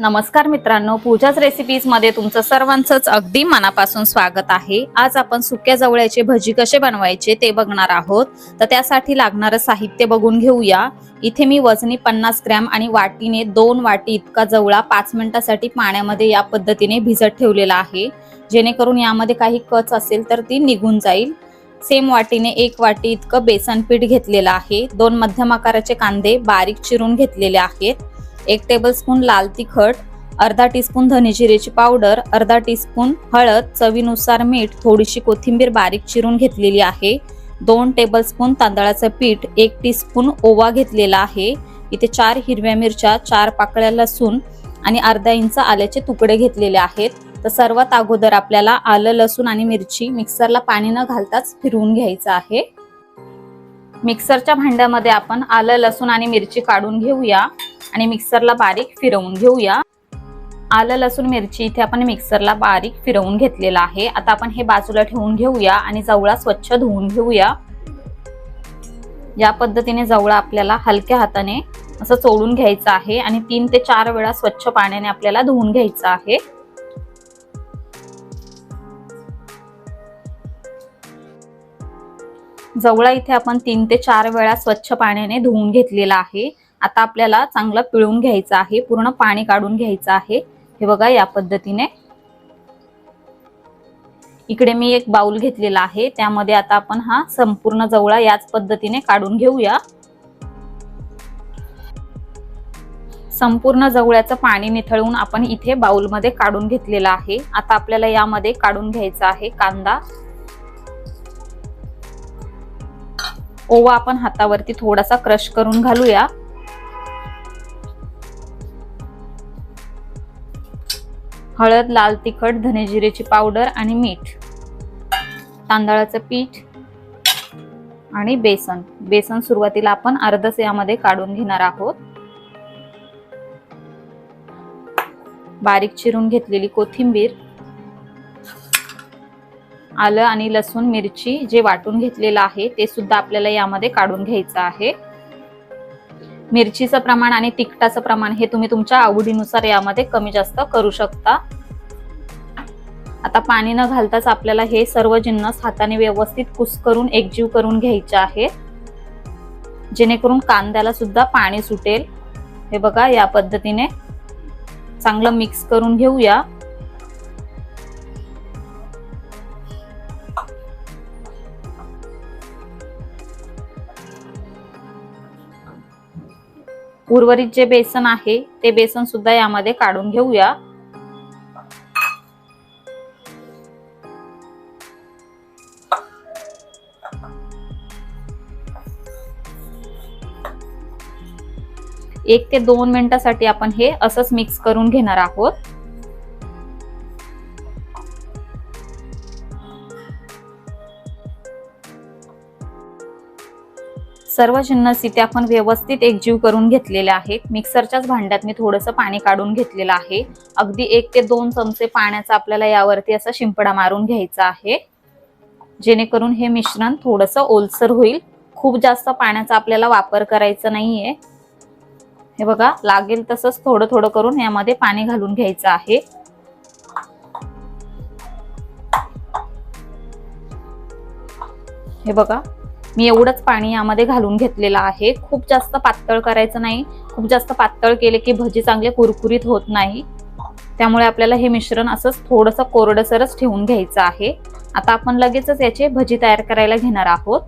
नमस्कार मित्रांनो पूजाच रेसिपीजमध्ये तुमचं सर्वांचंच अगदी मनापासून स्वागत आहे. आज आपण सुक्या जवळ्याचे भजी कसे बनवायचे ते बघणार आहोत. तर त्यासाठी लागणारं साहित्य बघून घेऊया. इथे मी वजनी पन्नास ग्रॅम आणि वाटीने दोन वाटी इतका जवळा पाच मिनिटासाठी पाण्यामध्ये या पद्धतीने भिजत ठेवलेला आहे. जेणेकरून यामध्ये काही कच असेल तर ती निघून जाईल. सेम वाटीने एक वाटी इतकं बेसन पीठ घेतलेलं आहे. दोन मध्यम आकाराचे कांदे बारीक चिरून घेतलेले आहेत. एक टेबलस्पून लाल तिखट अर्धा टीस्पून धनेजिरेची पावडर अर्धा टीस्पून हळद चवीनुसार मीठ थोडीशी कोथिंबीर बारीक चिरून घेतलेली आहे. दोन टेबलस्पून तांदळाचं पीठ एक टीस्पून ओवा घेतलेला आहे. इथे चार हिरव्या मिरच्या चार पाकळ्या लसूण आणि अर्धा इंच आल्याचे तुकडे घेतलेले आहेत. तर सर्वात अगोदर आपल्याला आलं लसूण आणि मिरची मिक्सरला पाणी न घालताच फिरवून घ्यायचं आहे. मिक्सरच्या भांड्यामध्ये आपण आलं लसूण आणि मिरची काढून घेऊया. आणि मिक्सरला बारीक फिरवून घेऊया. आलं लसूण मिरची इथे आपण मिक्सरला बारीक फिरवून घेतलेला आहे. आता आपण हे बाजूला ठेवून घेऊया आणि जवळा स्वच्छ धुवून घेऊया. या पद्धतीने जवळा आपल्याला हलक्या हाताने असं चोळून घ्यायचं आहे आणि तीन ते चार वेळा स्वच्छ पाण्याने आपल्याला धुवून घ्यायचं आहे. जवळा इथे आपण तीन ते चार वेळा स्वच्छ पाण्याने धुवून घेतलेला आहे. आता आपल्याला चांगलं पिळून घ्यायचं आहे पूर्ण पाणी काढून घ्यायचं आहे. हे बघा या पद्धतीने. इकडे मी एक बाउल घेतलेला आहे त्यामध्ये आता आपण हा संपूर्ण जवळा याच पद्धतीने काढून घेऊया. संपूर्ण जवळ्याचं पाणी निथळून आपण इथे बाउलमध्ये काढून घेतलेलं आहे. आता आपल्याला यामध्ये काढून घ्यायचा आहे कांदा. ओवा आपण हातावरती थोडासा क्रश करून घालूया. हळद लाल तिखट धने जिरेची पावडर आणि मीठ. तांदळाचं पीठ आणि बेसन. बेसन सुरुवातीला आपण अर्धच यामध्ये काढून घेणार आहोत. बारीक चिरून घेतलेली कोथिंबीर आलं आणि लसूण मिरची जे वाटून घेतलेलं आहे ते सुद्धा आपल्याला यामध्ये काढून घ्यायचं आहे. मिरचीचं प्रमाण आणि तिखटाचं प्रमाण हे तुम्ही तुमच्या आवडीनुसार यामध्ये कमी जास्त करू शकता. आता पाणी न घालताच आपल्याला हे सर्व जिन्नस हाताने व्यवस्थित कुस्करून एकजीव करून घ्यायचे आहे जेणेकरून कांद्याला सुद्धा पाणी सुटेल. हे बघा या पद्धतीने चांगलं मिक्स करून घेऊया. उर्वरित जे बेसन आहे ते बेसन सुद्धा यामध्ये काढून घेऊया. एक ते दोन मिनिटासाठी आपण हे असंच मिक्स करून घेणार आहोत. सर्व जिन्नस इथे आपण व्यवस्थित एकजीव करून घेतलेले आहेत. मिक्सरच्याच भांड्यात मी थोडंसं पाणी काढून घेतलेलं आहे. अगदी एक ते दोन चमचे पाण्याचा आपल्याला यावरती असा शिंपडा मारून घ्यायचा आहे. जेणेकरून हे मिश्रण थोडंसं ओलसर होईल. खूप जास्त पाण्याचा आपल्याला वापर करायचा नाहीये. हे बघा लागेल तसंच थोडं थोडं करून यामध्ये पाणी घालून घ्यायचं आहे. हे बघा मी एवढंच पाणी यामध्ये घालून घेतलेलं आहे. खूप जास्त पातळ करायचं नाही. खूप जास्त पातळ केले की भजी चांगले कुरकुरीत होत नाही. त्यामुळे आपल्याला हे मिश्रण असंच थोडंसं कोरडसरच ठेवून घ्यायचं आहे. आता आपण लगेचच याचे भजी तयार करायला घेणार आहोत.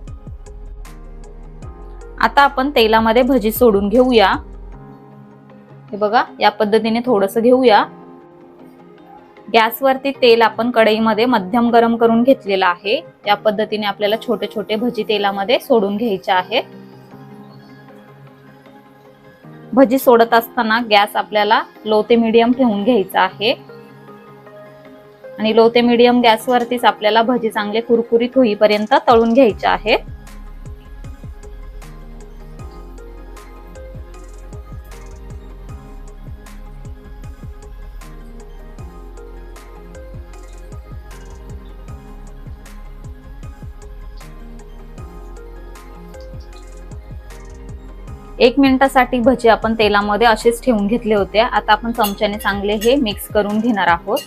आता आपण तेलामध्ये भजी सोडून घेऊया. हे बघा या पद्धतीने थोडंसं घेऊया. गॅसवरती तेल आपण कढईमध्ये मध्यम गरम करून घेतलेलं आहे. या पद्धतीने आपल्याला छोटे छोटे भजी तेलामध्ये सोडून घ्यायचे आहे भजी सोडत असताना गॅस आपल्याला लो ते मीडियम ठेवून घ्यायचा आहे. आणि लो ते मीडियम गॅसवरतीच आपल्याला भजी चांगले कुरकुरीत होईपर्यंत तळून घ्यायचे आहेत एक मिनिटासाठी भजी आपण तेलामध्ये असेच ठेवून घेतले होते. आता आपण चमच्याने चांगले हे मिक्स करून घेणार आहोत.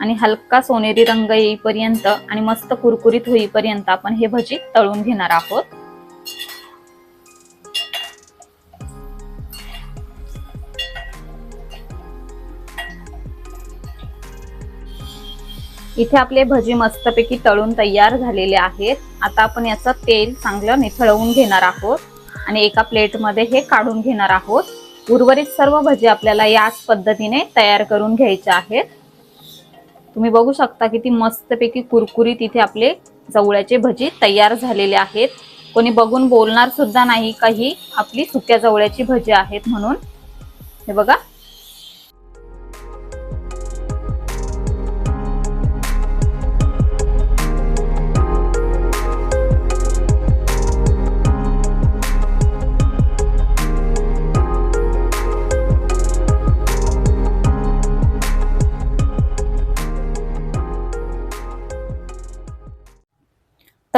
आणि हलका सोनेरी रंग येईपर्यंत आणि मस्त कुरकुरीत होईपर्यंत आपण हे भजी तळून घेणार आहोत. इथे आपले भजी मस्तपैकी तळून तयार झालेले आहेत. आता आपण याचं तेल चांगलं निथळवून घेणार आहोत आणि एका प्लेटमध्ये हे काढून घेणार आहोत. उर्वरित सर्व भजी आपल्याला याच पद्धतीने तयार करून घ्यायचे आहेत. तुम्ही बघू शकता किती मस्तपैकी कुरकुरीत इथे आपले जवळ्याचे भजी तयार झालेले आहेत. कोणी बघून बोलणार सुद्धा नाही काही आपली सुक्या जवळ्याची भजी आहेत म्हणून. हे बघा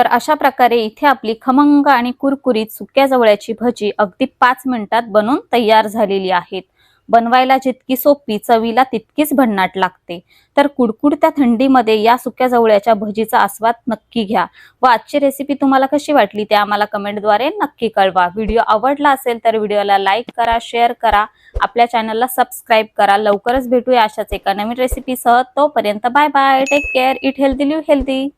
तर अशा प्रकारे इथे आपली खमंग आणि कुरकुरीत सुक्या जवळ्याची भजी अगदी पाच मिनिटात बनून तयार झालेली आहेत. बनवायला जितकी सोपी चवीला तितकीच भन्नाट लागते. तर कुडकुडत्या थंडीमध्ये या सुक्या जवळ्याच्या भजीचा आस्वाद नक्की घ्या. व आजची रेसिपी तुम्हाला कशी वाटली ते आम्हाला कमेंटद्वारे नक्की कळवा. व्हिडिओ आवडला असेल तर व्हिडिओला लाईक करा शेअर करा. आपल्या चॅनलला सबस्क्राईब करा. लवकरच भेटूया अशाच एका नवीन रेसिपीसह तोपर्यंत bye bye take care eat healthy live healthy